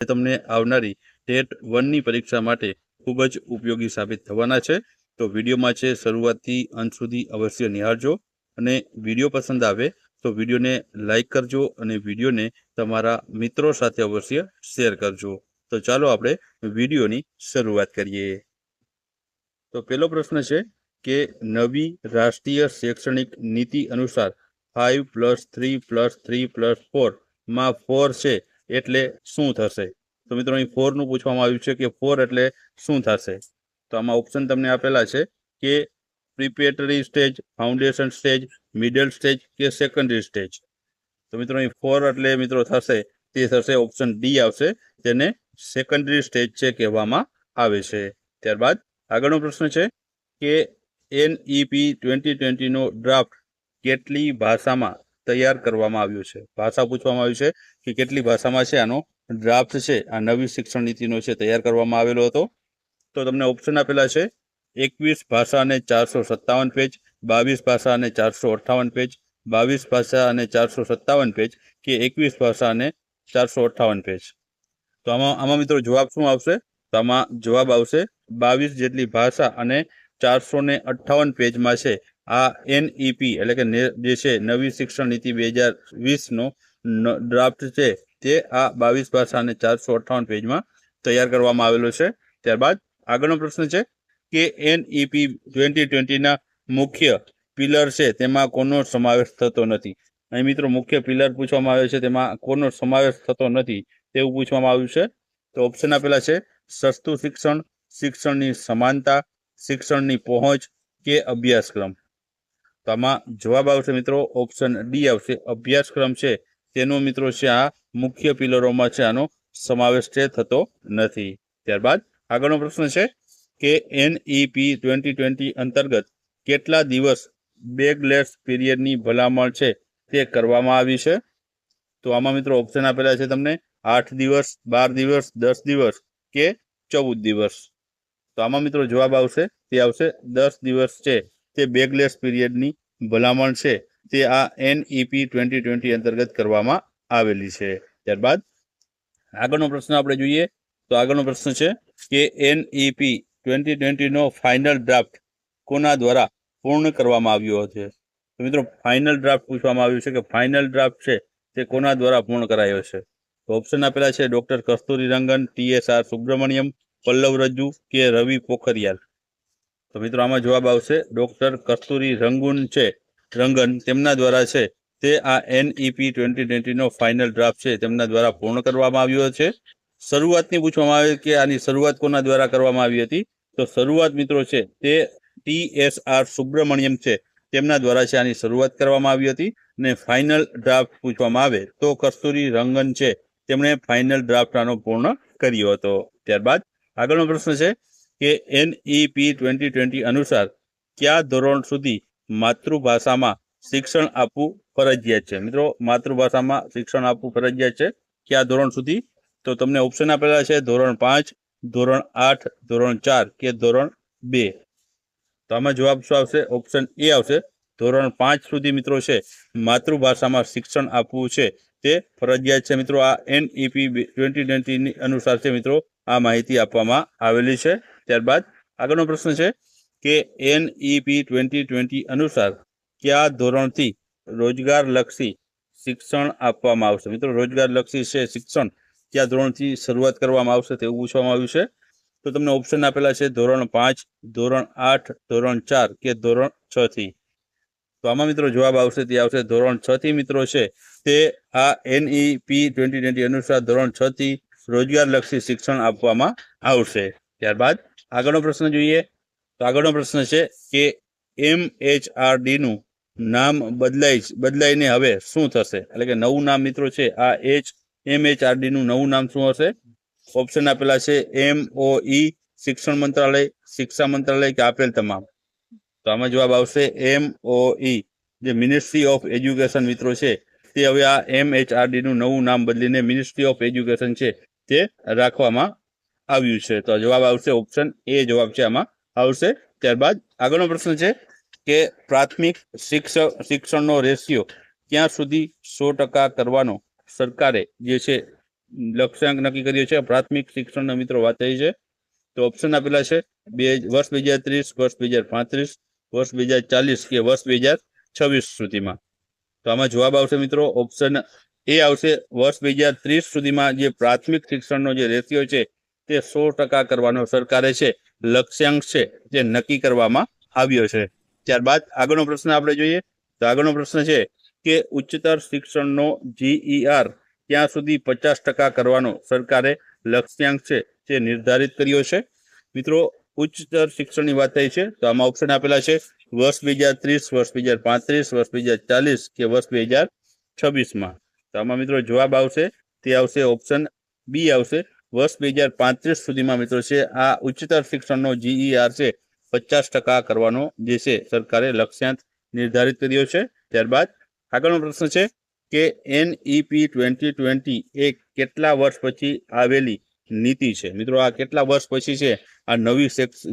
તમને આવનારી ટેટ વનની પરીક્ષા માટે ખૂબ જ ઉપયોગી સાબિત થવાના છે. તો વિડીયોમાં છે શરૂઆતથી અંત સુધી અવશ્ય નિહાળજો અને વીડિયો પસંદ આવે તો વિડીયોને લાઇક કરજો અને વિડીયોને તમારા મિત્રો સાથે અવશ્ય શેર કરજો. તો ચાલો આપણે વિડીયોની શરૂઆત કરીએ. તો પહેલો પ્રશ્ન છે કે નવી રાષ્ટ્રીય શૈક્ષણિક નીતિ અનુસાર five plus three plus three plus ફોરમાં four છે એટલે શું થશે? તો મિત્રો, અહીં ફોરનું પૂછવામાં આવ્યું છે કે ફોર એટલે શું થશે? તો આમાં ઓપ્શન તમને આપેલા છે કે preparatory stage foundation stage middle stage કે સેકન્ડરી સ્ટેજ તો મિત્રો, અહીં ફોર એટલે મિત્રો થશે, તે થશે ઓપ્શન ડી આવશે, તેને સેકન્ડરી સ્ટેજ છે કહેવામાં આવે છે. ત્યારબાદ આગળનો પ્રશ્ન છે કે એનઈપી ટ્વેન્ટી ટ્વેન્ટીનો ડ્રાફ્ટ કેટલી ભાષામાં તૈયાર કરવામાં આવ્યો છે. ભાષા પૂછવામાં આવ્યું છે કે કેટલી ભાષામાં છે? આનો ડ્રાફ્ટ છે. આ નવી શિક્ષણ નીતિનો છે, તૈયાર કરવામાં આવેલો હતો. તો તમને ઓપ્શન આપેલા છે, એકવીસ ભાષા અને ચારસો સત્તાવન પેજ બાવીસ ભાષા અને ચારસો અઠ્ઠાવન પેજ બાવીસ ભાષા અને ચારસો સત્તાવન પેજ કે એકવીસ ભાષા અને ચારસો અઠ્ઠાવન પેજ તો આમાં આમાં મિત્રો જવાબ શું આવશે? તો આમાં જવાબ આવશે, બાવીસ જેટલી ભાષા અને ચારસો ને અઠ્ઠાવન પેજમાં છે. આ એનઈપી એટલે કે જે છે નવી શિક્ષણ નીતિ બે હજાર વીસનો ડ્રાફ્ટ છે તે આ બાવીસ ભાષા અને ચારસો અઠ્ઠાવન પેજમાં તૈયાર કરવામાં આવેલો છે. ત્યારબાદ આગળનો પ્રશ્ન છે કે એનઈપી ટ્વેન્ટી ટ્વેન્ટીના મુખ્ય પિલર છે તેમાં કોનો સમાવેશ થતો નથી? અહીં મિત્રો મુખ્ય પિલર પૂછવામાં આવ્યો છે તેમાં કોનો સમાવેશ થતો નથી તેવું પૂછવામાં આવ્યું છે. તો ઓપ્શન આપેલા છે સસ્તું શિક્ષણ, શિક્ષણની સમાનતા, શિક્ષણની પહોંચ કે અભ્યાસક્રમ. તો આમાં જવાબ આવશે મિત્રો ઓપ્શન ડી આવશે. અભ્યાસક્રમ છે, તેનો મિત્રો છે આ મુખ્ય પિલરોમાં છે આનો સમાવેશ છે, થતો નથી. ત્યારબાદ આગળનો પ્રશ્ન છે કે એનઈપી ટ્વેન્ટી ટ્વેન્ટી અંતર્ગત કેટલા દિવસ બેગલેસ પીરિયડની ભલામણ છે તે કરવામાં આવી છે? તો આમાં મિત્રો ઓપ્શન આપેલા છે તમને આઠ દિવસ, બાર દિવસ, દસ દિવસ કે ચૌદ દિવસ. તો આમાં મિત્રો જવાબ આવશે, તે આવશે દસ દિવસ છે. તે બેગલેસ પીરિયડની ભલામણ છે તે આ એનઈપી ટ્વેન્ટી ટ્વેન્ટી અંતર્ગત કરવામાં આવેલી છે. ત્યારબાદ આગળનો પ્રશ્ન આપણે જોઈએ તો આગળનો પ્રશ્ન છે કે એનઈપી ટ્વેન્ટી ટ્વેન્ટીનો ફાઇનલ ડ્રાફ્ટ કોના દ્વારા પૂર્ણ કરવામાં આવ્યો છે તો મિત્રો ફાઇનલ ડ્રાફ્ટ પૂછવામાં આવ્યું છે કે ફાઇનલ ડ્રાફ્ટ છે તે કોના દ્વારા પૂર્ણ કરાયો છે? તો ઓપ્શન આપેલા છે ડોક્ટર કસ્તુરી રંગન ટીએસઆર સુબ્રમણ્યમ, પલ્લવ રજ્જુ કે રવિ પોખરિયાલ. તો મિત્રો આમાં જવાબ આવશે, ડોક્ટર કસ્તુરી રંગુન છે, રંગન, તેમના દ્વારા છે. તે આ એનઈપી ટ્વેન્ટી ટ્વેન્ટીનો ફાઇનલ ડ્રાફ્ટ છે, તેમના દ્વારા પૂર્ણ કરવામાં આવ્યો છે. શરૂઆતની પૂછવામાં આવે કે આની શરૂઆત કોના દ્વારા કરવામાં આવી હતી? તો શરૂઆત મિત્રો છે, તે ટી એસ આર સુબ્રમણ્યમ છે, તેમના દ્વારા છે આની શરૂઆત કરવામાં આવી હતી અને ફાઇનલ ડ્રાફ્ટ પૂછવામાં આવે તો કસ્તુરી રંગન છે, તેમણે ફાઇનલ ડ્રાફ્ટ આનો પૂર્ણ કર્યો હતો. ત્યારબાદ આગળનો પ્રશ્ન છે કે એનઈપી ટ્વેન્ટી ટ્વેન્ટી અનુસાર કયા ધોરણ સુધી માતૃભાષામાં શિક્ષણ આપવું ફરજિયાત છે? મિત્રો, માતૃભાષામાં શિક્ષણ આપવું ફરજિયાત છે. કયા ધોરણ સુધી? તો તમને ઓપ્શન આપેલા છે ધોરણ પાંચ, ધોરણ આઠ, ધોરણ ચાર કે ધોરણ બે. તો આમાં જવાબ શું આવશે? ઓપ્શન એ આવશે. ધોરણ પાંચ સુધી મિત્રો છે, માતૃભાષામાં શિક્ષણ આપવું છે તે ફરજિયાત છે. મિત્રો, આ એનઈપી ટ્વેન્ટી ટ્વેન્ટીની અનુસાર છે મિત્રો, આ માહિતી આપવામાં આવેલી છે. ત્યારબાદ આગળનો પ્રશ્ન છે કે એનઈપી ટ્વેન્ટી ટ્વેન્ટી અનુસાર કયા ધોરણથી રોજગારલક્ષી શિક્ષણ આપવામાં આવશે? મિત્રો, રોજગારલક્ષી છે શિક્ષણ, કયા ધોરણથી શરૂઆત કરવામાં આવશે તેવું પૂછવામાં આવ્યું છે. તો તમને ઓપ્શન આપેલા છે ધોરણ પાંચ, ધોરણ આઠ, ધોરણ ચાર કે ધોરણ છ થી. તો આમાં મિત્રો જવાબ આવશે, તે આવશે ધોરણ છ થી મિત્રો છે. તે આ એનઈપી ટ્વેન્ટી ટ્વેન્ટી અનુસાર ધોરણ છ થી રોજગારલક્ષી શિક્ષણ આપવામાં આવશે. ત્યારબાદ આગળનો પ્રશ્ન જોઈએ. તો આગળનો પ્રશ્ન છે કે એમ એચ આર ડીનું નામ બદલાઈ બદલાઈને હવે શું થશે? એટલે કે નવું નામ મિત્રો છે આ એચ એમ એચ આર ડીનું નવું નામ શું હશે? ઓપ્શન આપેલા છે એમ ઓ ઈ શિક્ષણ મંત્રાલય, શિક્ષા મંત્રાલય કે આપેલ તમામ? તો આમાં જવાબ આવશે એમ ઓ ઈ જે મિનિસ્ટ્રી ઓફ એજ્યુકેશન મિત્રો છે, તે હવે આ એમ એચ આર ડીનું નવું નામ બદલીને મિનિસ્ટ્રી ઓફ એજ્યુકેશન છે તે રાખવામાં આવ્યું છે. તો જવાબ આવશે ઓપ્શન એ જવાબ છે આમાં આવશે. ત્યારબાદ આગળનો પ્રશ્ન છે કે પ્રાથમિક શિક્ષક શિક્ષણનો રેશિયો ક્યાં સુધી સો ટકા કરવાનો? સરકારે જે છે, લક્ષ્યાંક નક્કી કર્યો છે. પ્રાથમિક શિક્ષણના મિત્રો વાત થઈ છે. તો ઓપ્શન આપેલા છે બે, વર્ષ બે હજાર ત્રીસ, વર્ષ બે હજાર પાંત્રીસ, વર્ષ બે હજાર ચાલીસ કે વર્ષ બે હજાર છવ્વીસ સુધીમાં. તો આમાં જવાબ આવશે મિત્રો ઓપ્શન એ આવશે. વર્ષ બે હજાર ત્રીસ સુધીમાં જે પ્રાથમિક શિક્ષણનો જે રેશિયો છે તે સો ટકા કરવાનો સરકારે છે, લક્ષ્યાંક છે, જે નક્કી કરવામાં આવ્યો છે. ત્યારબાદ આગળનો પ્રશ્ન આપણે જોઈએ, તો આગળનો પ્રશ્ન છે કે ઉચ્ચતર શિક્ષણનો જીઈઆર ત્યાં સુધી પચાસ ટકા કરવાનો સરકારે લક્ષ્યાંક છે તે નિર્ધારિત કર્યો છે. મિત્રો, ઉચ્ચતર શિક્ષણની વાત થઈ છે, તો આમાં ઓપ્શન આપેલા છે, વર્ષ બે હજાર ત્રીસ, વર્ષ બે હજાર પાંત્રીસ, વર્ષ બે હજાર ચાલીસ કે વર્ષ બે હજાર છવ્વીસમાં. તો આમાં મિત્રો જવાબ આવશે, તે આવશે ઓપ્શન બી આવશે વર્ષ બે હજાર પાંત્રીસ સુધીમાં મિત્રો છે, આ ઉચ્ચતર શિક્ષણનો જીઈઆર છે, પચાસ ટકા કરવાનો જે છે, સરકારે લક્ષ્યાંક નિર્ધારિત કર્યો છે. ત્યારબાદ આગળનો પ્રશ્ન છે કે એનઈપી ટ્વેન્ટી ટ્વેન્ટી એ કેટલા વર્ષ પછી આવેલી નીતિ છે? મિત્રો, આ કેટલા વર્ષ પછી છે? આ નવી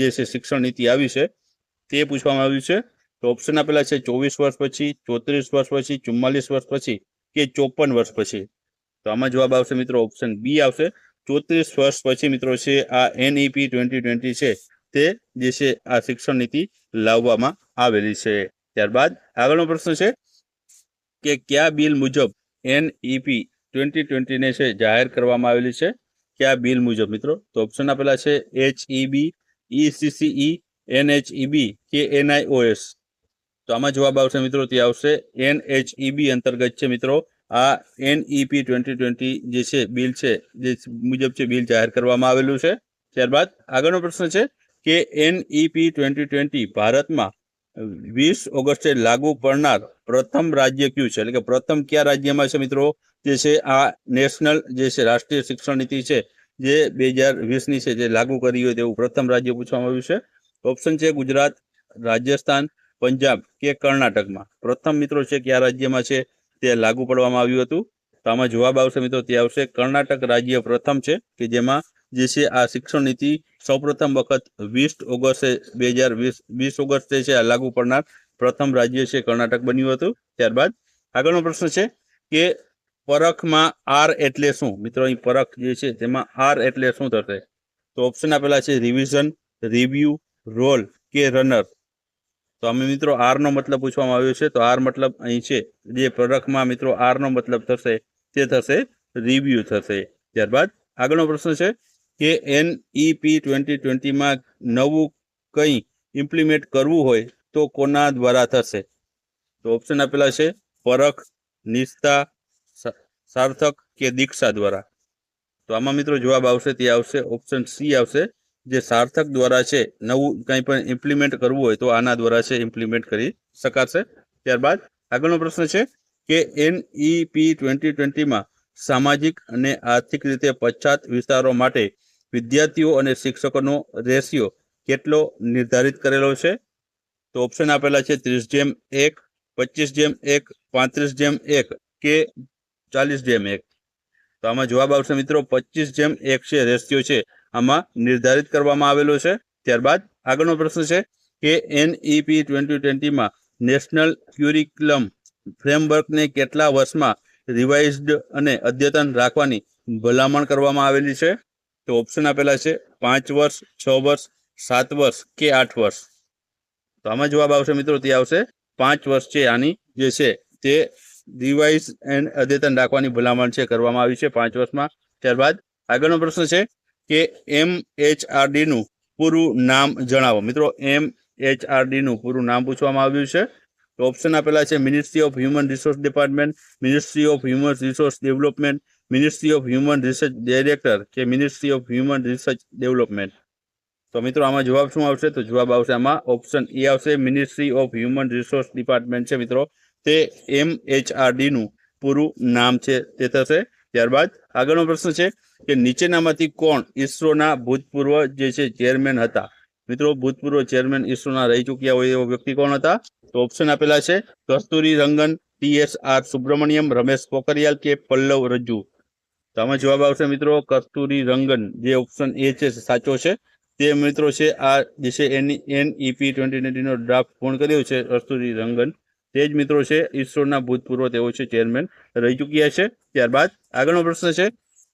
જે છે, શિક્ષણ નીતિ આવી છે, તે પૂછવામાં આવ્યું છે. તો ઓપ્શન આપેલા છે ચોવીસ વર્ષ પછી, ચોત્રીસ વર્ષ પછી, ચુમ્માલીસ વર્ષ પછી કે ચોપન વર્ષ પછી? તો આમાં જવાબ આવશે મિત્રો ઓપ્શન બી આવશે. ચોત્રીસ વર્ષ પછી મિત્રો છે આ એનઈપી ટ્વેન્ટી ટ્વેન્ટી છે તે જે છે આ શિક્ષણ નીતિ લાવવામાં આવેલી છે. ત્યારબાદ આગળનો પ્રશ્ન છે કે કયા બિલ મુજબ એનઈપી ટ્વેન્ટી ટ્વેન્ટીને છે જાહેર કરવામાં આવેલી છે? કયા બિલ મુજબ મિત્રો? તો ઓપ્શન આપેલા છે એચઈબી ઈસીસીઈ એનએચઈબી કે એનઆઈઓએસ તો આમાં જવાબ આવશે મિત્રો, તે આવશે એનએચઈબી અંતર્ગત છે મિત્રો. આ એનઈપી ટ્વેન્ટી ટ્વેન્ટી જે છે બિલ છે, જે મુજબ છે બિલ જાહેર કરવામાં આવેલું છે. ત્યારબાદ આગળનો પ્રશ્ન છે કે એનઈપી ટ્વેન્ટી ટ્વેન્ટી ભારતમાં વીસ ઓગસ્ટે લાગુ પડનાર પ્રથમ રાજ્ય કયું છે? એટલે કે પ્રથમ કયા રાજ્યમાં છે મિત્રો? જે છે, આ નેશનલ જે છે, રાષ્ટ્રીય શિક્ષણ નીતિ છે, જે બે હજાર વીસની છે, જે લાગુ કરી હોય તેવું પ્રથમ રાજ્ય પૂછવામાં આવ્યું છે. ઓપ્શન છે ગુજરાત, રાજસ્થાન, પંજાબ કે કર્ણાટકમાં. પ્રથમ મિત્રો છે, કયા રાજ્યમાં છે? તે લાગુ પડવામાં આવ્યું હતું. તો આમાં જવાબ આવશે મિત્રો, તે આવશે કર્ણાટક રાજ્ય પ્રથમ છે, કે જેમાં જે છે આ શિક્ષણ નીતિ સૌપ્રથમ વખત વીસ ઓગસ્ટે બે હજાર વીસ વીસ ઓગસ્ટે છે આ લાગુ પડનાર પ્રથમ રાજ્ય છે કર્ણાટક બન્યું હતું. ત્યારબાદ આગળનો પ્રશ્ન છે કે પરખમાં આર એટલે શું? મિત્રો, અહીં પરખ જે છે તેમાં આર એટલે શું થશે? તો ઓપ્શન આપેલા છે રિવિઝન રિવ્યુ રોલ કે રનર તો અમે મિત્રો આરનો મતલબ પૂછવામાં આવ્યો છે. તો આર મતલબ અહીં છે. જે પરખમાં મિત્રો આરનો મતલબ થશે તે થશે રિવ્યુ થશે. ત્યારબાદ આગળનો પ્રશ્ન છે કે એન ઈ પી ટ્વેન્ટી ટ્વેન્ટીમાં નવું કંઈ ઇમ્પ્લિમેન્ટ કરવું હોય તો કોના દ્વારા થશે? તો ઓપ્શન આપેલા છે પરખ, નિષ્ઠા સાર્થક કે દીક્ષા દ્વારા. તો આમાં મિત્રો જવાબ આવશે, તે આવશે ઓપ્શન સી આવશે. જે સાર્થક દ્વારા છે, નવું કંઈ પણ ઇમ્પ્લિમેન્ટ કરવું હોય તો આના દ્વારા છે ઇમ્પ્લિમેન્ટ કરી શકાશે. ત્યારબાદ આગળનો પ્રશ્ન છે કે એનઈપી ટ્વેન્ટી ટ્વેન્ટીમાં સામાજિક અને આર્થિક રીતે પછાત વિસ્તારો માટે વિદ્યાર્થીઓ અને શિક્ષકોનો રેશિયો કેટલો નિર્ધારિત કરેલો છે? તો ઓપ્શન આપેલા છે ત્રીસ જેમ એક, પચીસ જેમ એક, પાંત્રીસ જેમ એક કે ચાલીસ જેમ એક. તો આમાં જવાબ આવશે મિત્રો પચીસ જેમ એક છે, રેશિયો છે. આમાં નિર્ધારિત કરવામાં આવેલો છે. ત્યારબાદ આગળનો પ્રશ્ન છે કે એનઈપી ટ્વેન્ટી ટ્વેન્ટીમાં નેશનલ ક્યુરિક્યુલમ ફ્રેમવર્કને કેટલા વર્ષમાં રિવાઇઝડ અને અદ્યતન રાખવાની ભલામણ કરવામાં આવેલી છે? તો ઓપ્શન આપેલા છે પાંચ વર્ષ, છ વર્ષ, સાત વર્ષ કે આઠ વર્ષ. તો આમાં જવાબ આવશે મિત્રો, તે આવશે પાંચ વર્ષ છે આની જે છે તે રિવાઇઝ એન્ડ અદ્યતન રાખવાની ભલામણ છે, કરવામાં આવી છે પાંચ વર્ષમાં. ત્યારબાદ આગળનો પ્રશ્ન છે કે એમ એચઆરડીનું પૂરું નામ જણાવો. મિત્રો એમ એચઆરડીનું પૂરું નામ પૂછવામાં આવ્યું છે. તો ઓપ્શન આપેલા છે ministry of human resource department ministry of human resource development ministry of human research director કે ministry of human research development તો મિત્રો, આમાં જવાબ શું આવશે? તો જવાબ આવશે આમાં ઓપ્શન એ આવશે ministry of human resource department છે મિત્રો. તે એમ એચઆરડીનું પૂરું નામ છે, તે થશે. ત્યારબાદ આગળનો પ્રશ્ન છે કે નીચેનામાંથી કોણ ઈસરોના ભૂતપૂર્વ જે છે ચેરમેન હતા? મિત્રો, ભૂતપૂર્વ ચેરમેન ઈસરોના રહી ચૂક્યા હોય એવો વ્યક્તિ કોણ હતા? તો ઓપ્શન આપેલા છે Kasturi Rangan, T S R Subramanian, Ramesh Pokhriyal કે પલ્લવ રજ્જુ? તો આમાં જવાબ આવશે મિત્રો કસ્તુરી રંગન. જે ઓપ્શન એ છે, સાચો છે. તે મિત્રો છે આ જે છે એની એનઈપી ટ્વેન્ટી ટ્વેન્ટીનો ડ્રાફ્ટ પૂર્ણ કર્યો છે કસ્તુરી રંગન. તે જ મિત્રો છે, ઈસરોના ભૂતપૂર્વ તેઓ છે ચેરમેન રહી ચૂક્યા છે. ત્યારબાદ આગળનો પ્રશ્ન છે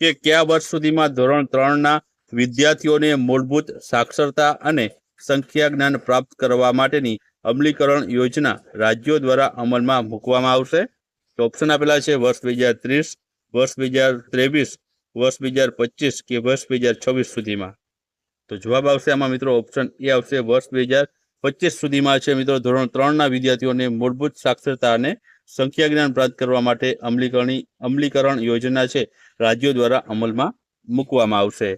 કે કયા વર્ષ સુધીમાં ધોરણ ત્રણના વિદ્યાર્થીઓને મૂળભૂત સાક્ષરતા અને સંખ્યા જ્ઞાન પ્રાપ્ત કરવા માટેની અમલીકરણ યોજના રાજ્યો દ્વારા અમલમાં મૂકવામાં આવશે? તો ઓપ્શન આપેલા છે, વર્ષ બે હજાર ત્રીસ, વર્ષ બે હજાર ત્રેવીસ, વર્ષ બે હજાર પચીસ કે વર્ષ બે હજાર છવ્વીસ સુધીમાં. તો જવાબ આવશે આમાં મિત્રો ઓપ્શન એ આવશે, વર્ષ બે હજાર પચીસ સુધીમાં છે મિત્રો. ધોરણ ત્રણના વિદ્યાર્થીઓને મૂળભૂત સાક્ષરતા અને સંખ્યા જ્ઞાન પ્રાપ્ત કરવા માટે અમલીકરણી અમલીકરણ યોજના છે. રાજ્યો દ્વારા અમલમાં મૂકવામાં આવશે.